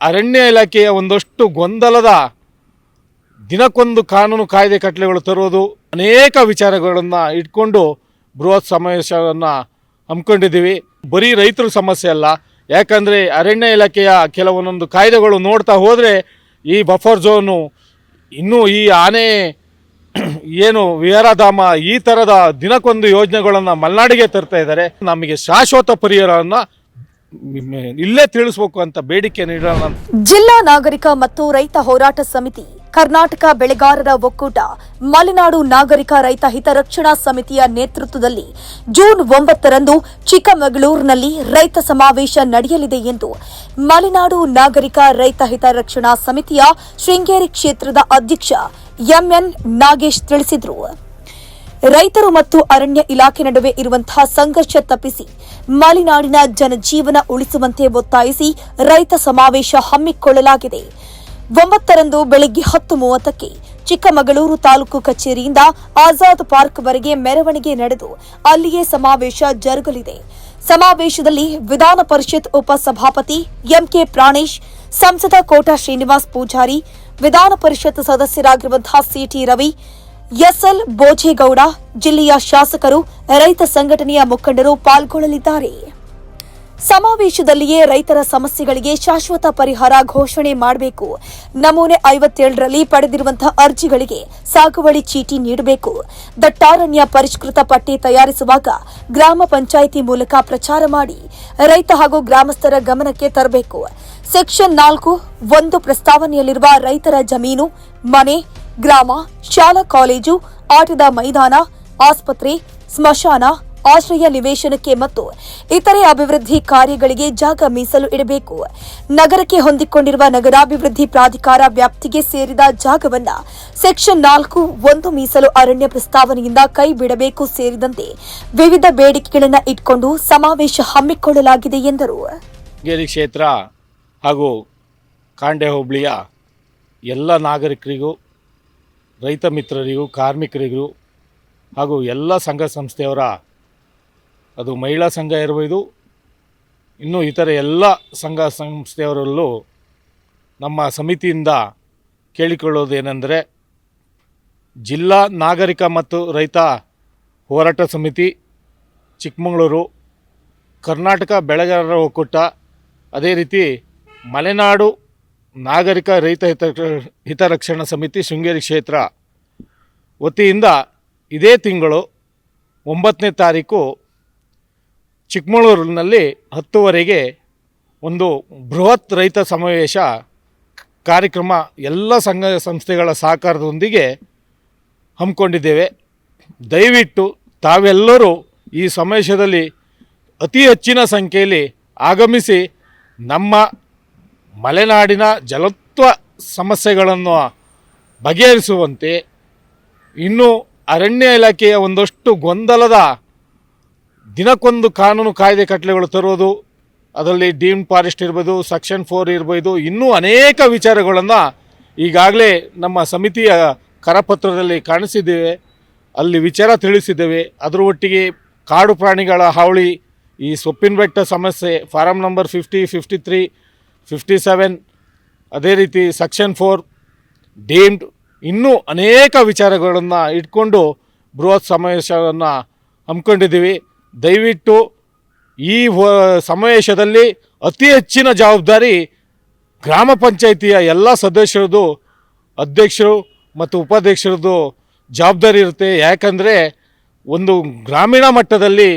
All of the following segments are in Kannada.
ಅರಣ್ಯ ಇಲಾಖೆಯ ಒಂದಷ್ಟು ಗೊಂದಲದ ದಿನಕ್ಕೊಂದು ಕಾನೂನು ಕಾಯ್ದೆ ಕಟ್ಟಲೆಗಳು ತರುವುದು ಅನೇಕ ವಿಚಾರಗಳನ್ನು ಇಟ್ಕೊಂಡು ಬೃಹತ್ ಸಮಾವೇಶವನ್ನು ಹಮ್ಮಿಕೊಂಡಿದ್ದೀವಿ. ಬರೀ ರೈತರ ಸಮಸ್ಯೆ ಅಲ್ಲ. ಯಾಕಂದರೆ ಅರಣ್ಯ ಇಲಾಖೆಯ ಕೆಲವೊಂದೊಂದು ಕಾಯ್ದೆಗಳು ನೋಡ್ತಾ ಹೋದರೆ ಈ ಬಫರ್ ಝೋನು ಇನ್ನೂ ಈ ಆನೆ, ಏನು ವಿಹಾರಧಾಮ ಈ ಥರದ ದಿನಕ್ಕೊಂದು ಯೋಜನೆಗಳನ್ನು ಮಲೆನಾಡಿಗೆ ತರ್ತಾ ಇದ್ದಾರೆ. ನಮಗೆ ಶಾಶ್ವತ ಪರಿಹಾರವನ್ನು ಇಲ್ಲೇ ತಿಳಿಸಬೇಕು ಅಂತ ಬೇಡಿಕೆ ನೀಡೋಣ ಜಿಲ್ಲಾ ನಾಗರಿಕ ಮತ್ತು ರೈತ ಹೋರಾಟ ಸಮಿತಿ, ಕರ್ನಾಟಕ ಬೆಳೆಗಾರರ ಒಕ್ಕೂಟ, ಮಲೆನಾಡು ನಾಗರಿಕ ರೈತ ಹಿತರಕ್ಷಣಾ ಸಮಿತಿಯ ನೇತೃತ್ವದಲ್ಲಿ ಜೂನ್ ಒಂಬತ್ತರಂದು ಚಿಕ್ಕಮಗಳೂರಿನಲ್ಲಿ ರೈತ ಸಮಾವೇಶ ನಡೆಯಲಿದೆ ಎಂದು ಮಲೆನಾಡು ನಾಗರಿಕ ರೈತ ಹಿತರಕ್ಷಣಾ ಸಮಿತಿಯ ಶೃಂಗೇರಿ ಕ್ಷೇತ್ರದ ಅಧ್ಯಕ್ಷ ಎಂಎನ್ ನಾಗೇಶ್ ತಿಳಿಸಿದರು. ರೈತರು ಮತ್ತು ಅರಣ್ಯ ಇಲಾಖೆ ನಡುವೆ ಇರುವಂತಹ ಸಂಘರ್ಷ ತಪ್ಪಿಸಿ ಮಲೆನಾಡಿನ ಜನಜೀವನ ಉಳಿಸುವಂತೆ ಒತ್ತಾಯಿಸಿ ರೈತ ಸಮಾವೇಶ ಹಮ್ಮಿಕೊಳ್ಳಲಾಗಿದೆ. ಒಂಬತ್ತರಂದು ಬೆಳಗ್ಗೆ ಹತ್ತು ಮೂವತ್ತಕ್ಕೆ ಚಿಕ್ಕಮಗಳೂರು ತಾಲೂಕು ಕಚೇರಿಯಿಂದ ಆಜಾದ್ ಪಾರ್ಕ್ವರೆಗೆ ಮೆರವಣಿಗೆ ನಡೆದು ಅಲ್ಲಿಯೇ ಸಮಾವೇಶ ಜರುಗಲಿದೆ. ಸಮಾವೇಶದಲ್ಲಿ ವಿಧಾನ ಪರಿಷತ್ ಉಪಸಭಾಪತಿ ಎಂಕೆ ಪ್ರಾಣೇಶ್, ಸಂಸದ ಕೋಟಾ ಶ್ರೀನಿವಾಸ್ ಪೂಜಾರಿ, ವಿಧಾನ ಪರಿಷತ್ ಸದಸ್ಯರಾಗಿರುವಂತಹ ಸಿಟಿ ರವಿ ಎಸ್ಎಲ್ ಬೋಜೇಗೌಡ ಜಿಲ್ಲೆಯ ಶಾಸಕರು ರೈತ ಸಂಘಟನೆಯ ಮುಖಂಡರು ಪಾಲ್ಗೊಳ್ಳಲಿದ್ದಾರೆ. ಸಮಾವೇಶದಲ್ಲಿಯೇ ರೈತರ ಸಮಸ್ಯೆಗಳಿಗೆ ಶಾಶ್ವತ ಪರಿಹಾರ ಘೋಷಣೆ ಮಾಡಬೇಕು. ನಮೂನೆ ಐವತ್ತೇಳರಲ್ಲಿ ಪಡೆದಿರುವಂತಹ ಅರ್ಜಿಗಳಿಗೆ ಸಾಗುವಳಿ ಚೀಟಿ ನೀಡಬೇಕು. ದಟ್ಟಾರಣ್ಯ ಪರಿಷ್ಕೃತ ಪಟ್ಟಿ ತಯಾರಿಸುವಾಗ ಗ್ರಾಮ ಪಂಚಾಯಿತಿ ಮೂಲಕ ಪ್ರಚಾರ ಮಾಡಿ ರೈತ ಹಾಗೂ ಗ್ರಾಮಸ್ಥರ ಗಮನಕ್ಕೆ ತರಬೇಕು. ಸೆಕ್ಷನ್ ನಾಲ್ಕು ಒಂದು ಪ್ರಸ್ತಾವನೆಯಲ್ಲಿರುವ ರೈತರ ಜಮೀನು, ಮನೆ ಗ್ರಾಮ, ಶಾಲಾ, ಕಾಲೇಜು, ಆಟದ ಮೈದಾನ, ಆಸ್ಪತ್ರೆ, ಸ್ಮಶಾನ, ಆಶ್ರಯ ನಿವೇಶನಕ್ಕೆ ಮತ್ತು ಇತರೆ ಅಭಿವೃದ್ಧಿ ಕಾರ್ಯಗಳಿಗೆ ಜಾಗ ಮೀಸಲು ಇಡಬೇಕು. ನಗರಕ್ಕೆ ಹೊಂದಿಕೊಂಡಿರುವ ನಗರಾಭಿವೃದ್ಧಿ ಪ್ರಾಧಿಕಾರ ವ್ಯಾಪ್ತಿಗೆ ಸೇರಿದ ಜಾಗವನ್ನು ಸೆಕ್ಷನ್ ನಾಲ್ಕು ಒಂದು ಮೀಸಲು ಅರಣ್ಯ ಪ್ರಸ್ತಾವನೆಯಿಂದ ಕೈ ಬಿಡಬೇಕು ಸೇರಿದಂತೆ ವಿವಿಧ ಬೇಡಿಕೆಗಳನ್ನು ಇಟ್ಕೊಂಡು ಸಮಾವೇಶ ಹಮ್ಮಿಕೊಳ್ಳಲಾಗಿದೆ ಎಂದರು. ಕ್ಷೇತ್ರ ಹಾಗೂ ಕಾಂಡೆ ಹೋಬಳಿಯ ಎಲ್ಲ ನಾಗರಿಕರಿಗೂ ರೈತ ಮಿತ್ರರಿಗೂ, ಕಾರ್ಮಿಕರಿಗೂ ಹಾಗೂ ಎಲ್ಲ ಸಂಘ ಸಂಸ್ಥೆಯವರ, ಅದು ಮಹಿಳಾ ಸಂಘ ಇರ್ಬೋದು, ಇನ್ನೂ ಇತರ ಎಲ್ಲ ಸಂಘ ಸಂಸ್ಥೆಯವರಲ್ಲೂ ನಮ್ಮ ಸಮಿತಿಯಿಂದ ಕೇಳಿಕೊಳ್ಳೋದೇನೆಂದರೆ ಜಿಲ್ಲಾ ನಾಗರಿಕ ಮತ್ತು ರೈತ ಹೋರಾಟ ಸಮಿತಿ, ಚಿಕ್ಕಮಗಳೂರು, ಕರ್ನಾಟಕ ಬೆಳೆಗಾರರ ಒಕ್ಕೂಟ, ಅದೇ ರೀತಿ ಮಲೆನಾಡು ನಾಗರಿಕ ರೈತ ಹಿತ, ಹಿತರಕ್ಷಣಾ ಸಮಿತಿ ಶೃಂಗೇರಿ ಕ್ಷೇತ್ರ ವತಿಯಿಂದ ಇದೇ ತಿಂಗಳು ಒಂಬತ್ತನೇ ತಾರೀಕು ಚಿಕ್ಕಮಗಳೂರಿನಲ್ಲಿ ಹತ್ತುವರೆಗೆ ಒಂದು ಬೃಹತ್ ರೈತ ಸಮಾವೇಶ ಕಾರ್ಯಕ್ರಮ ಎಲ್ಲ ಸಂಘ ಸಂಸ್ಥೆಗಳ ಸಹಕಾರದೊಂದಿಗೆ ಹಮ್ಮಿಕೊಂಡಿದ್ದೇವೆ. ದಯವಿಟ್ಟು ತಾವೆಲ್ಲರೂ ಈ ಸಮಾವೇಶದಲ್ಲಿ ಅತಿ ಹೆಚ್ಚಿನ ಸಂಖ್ಯೆಯಲ್ಲಿ ಆಗಮಿಸಿ ನಮ್ಮ ಮಲೆನಾಡಿನ ಜಲತ್ವ ಸಮಸ್ಯೆಗಳನ್ನು ಬಗೆಹರಿಸುವಂತೆ ಇನ್ನು ಅರಣ್ಯ ಇಲಾಖೆಯ ಒಂದಷ್ಟು ಗೊಂದಲದ ದಿನಕ್ಕೊಂದು ಕಾನೂನು ಕಾಯ್ದೆ ಕಟ್ಟಲೆಗಳು ತರುವುದು, ಅದರಲ್ಲಿ ಡೀಮ್ ಫಾರೆಸ್ಟ್ ಇರ್ಬೋದು, ಸೆಕ್ಷನ್ ಫೋರ್ ಇರ್ಬೋದು, ಇನ್ನೂ ಅನೇಕ ವಿಚಾರಗಳನ್ನು ಈಗಾಗಲೇ ನಮ್ಮ ಸಮಿತಿಯ ಕರಪತ್ರದಲ್ಲಿ ಕಾಣಿಸಿದ್ದೇವೆ, ಅಲ್ಲಿ ವಿಚಾರ ತಿಳಿಸಿದ್ದೇವೆ. ಅದರ ಒಟ್ಟಿಗೆ ಕಾಡು ಪ್ರಾಣಿಗಳ ಹಾವಳಿ, ಈ ಸೊಪ್ಪಿನ ಬೆಟ್ಟ ಸಮಸ್ಯೆ, form number fifty fifty three fifty seven ಅದೇ ರೀತಿ ಸೆಕ್ಷನ್ ಫೋರ್ ಡೀಮ್ಡ್ ಇನ್ನೂ ಅನೇಕ ವಿಚಾರಗಳನ್ನು ಇಟ್ಕೊಂಡು ಬೃಹತ್ ಸಮಾವೇಶವನ್ನು ಹಮ್ಮಿಕೊಂಡಿದ್ದೀವಿ. ದಯವಿಟ್ಟು ಈ ಸಮಾವೇಶದಲ್ಲಿ ಅತಿ ಹೆಚ್ಚಿನ ಜವಾಬ್ದಾರಿ ಗ್ರಾಮ ಪಂಚಾಯಿತಿಯ ಎಲ್ಲ ಸದಸ್ಯರದು ಅಧ್ಯಕ್ಷರು ಮತ್ತು ಉಪಾಧ್ಯಕ್ಷರದ್ದು ಜವಾಬ್ದಾರಿ ಇರುತ್ತೆ. ಯಾಕಂದರೆ ಒಂದು ಗ್ರಾಮೀಣ ಮಟ್ಟದಲ್ಲಿ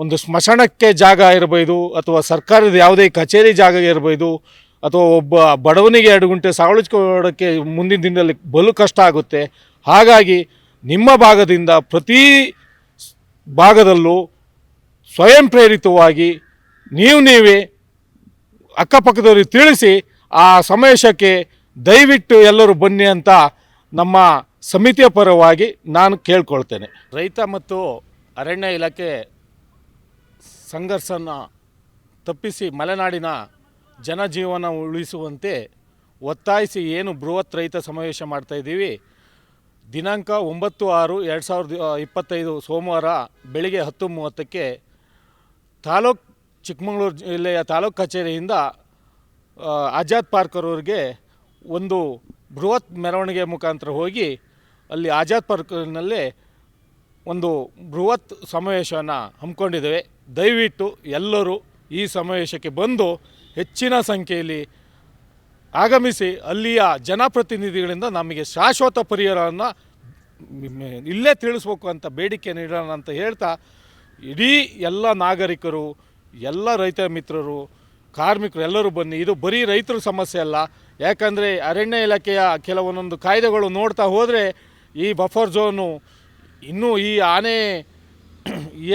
ಒಂದು ಸ್ಮಶಾನಕ್ಕೆ ಜಾಗ ಇರಬಹುದು ಅಥವಾ ಸರ್ಕಾರದ ಯಾವುದೇ ಕಚೇರಿ ಜಾಗ ಇರಬಹುದು ಅಥವಾ ಒಬ್ಬ ಬಡವನಿಗೆ ಎರಡು ಗುಂಟೆ ಸಾವಳಿಸ್ಕೊಳ್ಳೋಕ್ಕೆ ಮುಂದಿನ ದಿನದಲ್ಲಿ ಬಲು ಕಷ್ಟ ಆಗುತ್ತೆ. ಹಾಗಾಗಿ ನಿಮ್ಮ ಭಾಗದಿಂದ ಪ್ರತಿ ಭಾಗದಲ್ಲೂ ಸ್ವಯಂ ಪ್ರೇರಿತವಾಗಿ ನೀವು ನೀವೇ ಅಕ್ಕಪಕ್ಕದವ್ರಿಗೆ ತಿಳಿಸಿ ಆ ಸಮಾವೇಶಕ್ಕೆ ದಯವಿಟ್ಟು ಎಲ್ಲರೂ ಬನ್ನಿ ಅಂತ ನಮ್ಮ ಸಮಿತಿಯ ಪರವಾಗಿ ನಾನು ಕೇಳ್ಕೊಳ್ತೇನೆ. ರೈತ ಮತ್ತು ಅರಣ್ಯ ಇಲಾಖೆ ಸಂಘರ್ಷನ ತಪ್ಪಿಸಿ ಮಲೆನಾಡಿನ ಜನಜೀವನ ಉಳಿಸುವಂತೆ ಒತ್ತಾಯಿಸಿ ಏನು ಬೃಹತ್ ರೈತ ಸಮಾವೇಶ ಮಾಡ್ತಾಯಿದ್ದೀವಿ ದಿನಾಂಕ ಒಂಬತ್ತು ಆರು ಎರಡು ಸಾವಿರದ ಇಪ್ಪತ್ತೈದು ಸೋಮವಾರ ಬೆಳಿಗ್ಗೆ ಹತ್ತು ಮೂವತ್ತಕ್ಕೆ ತಾಲೂಕ್ ಚಿಕ್ಕಮಗಳೂರು ಜಿಲ್ಲೆಯ ತಾಲೂಕ್ ಕಚೇರಿಯಿಂದ ಆಜಾದ್ ಪಾರ್ಕರ್ ಅವರಿಗೆ ಒಂದು ಬೃಹತ್ ಮೆರವಣಿಗೆ ಮುಖಾಂತರ ಹೋಗಿ ಅಲ್ಲಿ ಆಜಾದ್ ಪಾರ್ಕ್ನಲ್ಲಿ ಒಂದು ಬೃಹತ್ ಸಮಾವೇಶವನ್ನು ಹಮ್ಮಿಕೊಂಡಿದ್ದೇವೆ. ದಯವಿಟ್ಟು ಎಲ್ಲರೂ ಈ ಸಮಾವೇಶಕ್ಕೆ ಬಂದು ಹೆಚ್ಚಿನ ಸಂಖ್ಯೆಯಲ್ಲಿ ಆಗಮಿಸಿ ಅಲ್ಲಿಯ ಜನಪ್ರತಿನಿಧಿಗಳಿಂದ ನಮಗೆ ಶಾಶ್ವತ ಪರಿಹಾರವನ್ನು ಇಲ್ಲೇ ತಿಳಿಸ್ಬೇಕು ಅಂತ ಬೇಡಿಕೆ ನೀಡೋಣ ಅಂತ ಹೇಳ್ತಾ ಇಡೀ ಎಲ್ಲ ನಾಗರಿಕರು, ಎಲ್ಲ ರೈತ ಮಿತ್ರರು, ಕಾರ್ಮಿಕರು ಎಲ್ಲರೂ ಬನ್ನಿ. ಇದು ಬರೀ ರೈತರ ಸಮಸ್ಯೆ ಅಲ್ಲ. ಯಾಕಂದರೆ ಅರಣ್ಯ ಇಲಾಖೆಯ ಕೆಲವೊಂದೊಂದು ಕಾಯ್ದೆಗಳು ನೋಡ್ತಾ ಹೋದರೆ ಈ ಬಫರ್ ಝೋನು ಇನ್ನೂ ಈ ಆನೆ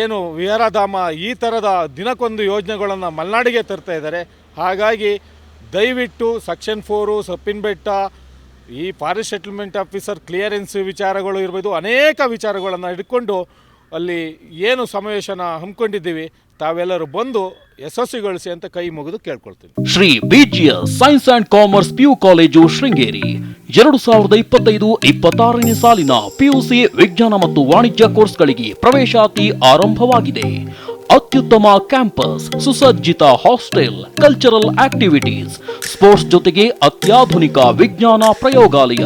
ಏನು ವಿಹಾರಧಾಮ ಈ ಥರದ ದಿನಕ್ಕೊಂದು ಯೋಜನೆಗಳನ್ನು ಮಲೆನಾಡಿಗೆ ತರ್ತಾ ಇದ್ದಾರೆ. ಹಾಗಾಗಿ ದಯವಿಟ್ಟು ಸೆಕ್ಷನ್ ಫೋರು, ಸಪ್ಪಿನ ಬೆಟ್ಟ, ಈ ಫಾರೆಸ್ಟ್ ಸೆಟಲ್ಮೆಂಟ್ ಆಫೀಸರ್ ಕ್ಲಿಯರೆನ್ಸ್ ವಿಚಾರಗಳು ಇರ್ಬೋದು, ಅನೇಕ ವಿಚಾರಗಳನ್ನು ಹಿಡ್ಕೊಂಡು ಅಲ್ಲಿ ಏನು ಸಮಾವೇಶನ ಹಮ್ಮಿಕೊಂಡಿದ್ದೀವಿ, ತಾವೆಲ್ಲರೂ ಬಂದು ಯಶಸ್ವಿಗೊಳಿಸಿ ಅಂತ ಕೈ ಮುಗಿದು ಕೇಳ್ಕೊಳ್ತೀನಿ. Shri BGS science and commerce PU college Sringeri. ಎರಡು ಸಾವಿರದ ಇಪ್ಪತ್ತೈದು ಇಪ್ಪತ್ತಾರನೇ ಸಾಲಿನ ಪಿಯುಸಿ ವಿಜ್ಞಾನ ಮತ್ತು ವಾಣಿಜ್ಯ ಕೋರ್ಸ್ಗಳಿಗೆ ಪ್ರವೇಶಾತಿ ಆರಂಭವಾಗಿದೆ. ಅತ್ಯುತ್ತಮ ಕ್ಯಾಂಪಸ್, ಸುಸಜ್ಜಿತ ಹಾಸ್ಟೆಲ್ ಕಲ್ಚರಲ್ ಆಕ್ಟಿವಿಟೀಸ್ ಸ್ಪೋರ್ಟ್ಸ್ ಜೊತೆಗೆ ಅತ್ಯಾಧುನಿಕ ವಿಜ್ಞಾನ ಪ್ರಯೋಗಾಲಯ.